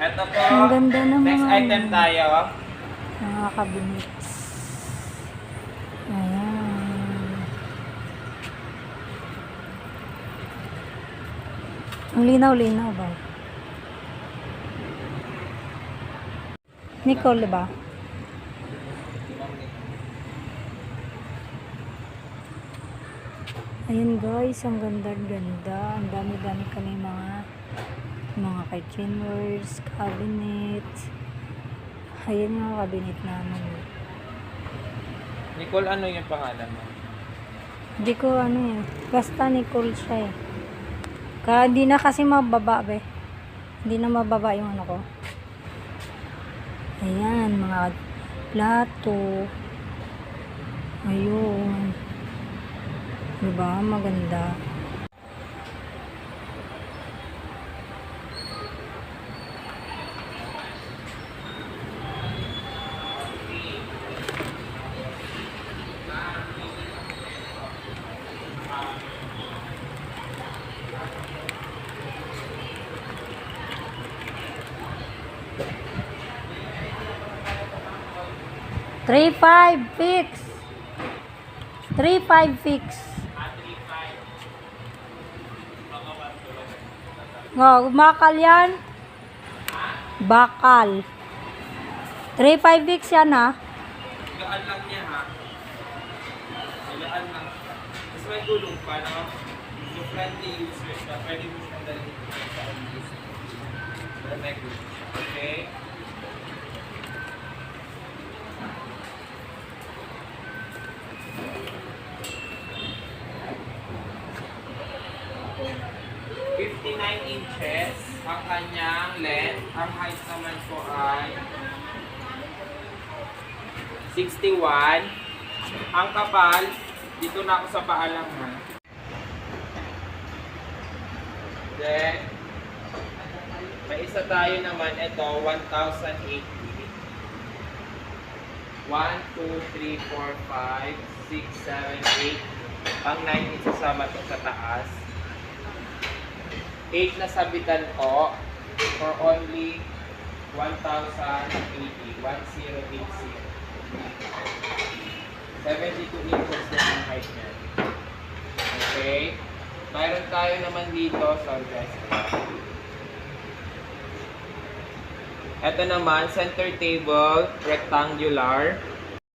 Ito po. Ang ganda ng Next item tayo. Mga cabinets. Ayan. Ang linaw-linaw ba? Nicole ba? Ayun guys, ang ganda-ganda. Ang dami-dami kami mga mga kitchenwares, cabinet. Ayun yung cabinet namin. Nicole, ano yung pangalan mo? Hindi ko ano eh. Basta Nicole siya eh. Kaya hindi na kasi mababa be. Hindi na mababa yung ano ko. Ayan, mga plato. Ayun. Diba? Maganda. Three five fix. Three five fix. Oh, bakal yan. Bakal. Three five fix yan ha. Gaan lang niya ha. Gaan lang. Tapos may gulong pa, no? So friendly user siya. Pwede mo siyang dalhin sa. Okay? Fifty-nine inches ang kanyang length. Ang height naman po ay 61. Ang kapal, dito na ako sa paalam ha. Then, may isa tayo naman, ito, 1,080. 1, 2, 3, 4, 5, 6, 7, 8. Pang 9 isasama to sa taas. 8 na sabitan ko for only 1,080. 1,080. 72 inches na ang height niya. Okay? Mayroon tayo naman dito, sorry guys. Ito naman, center table, rectangular.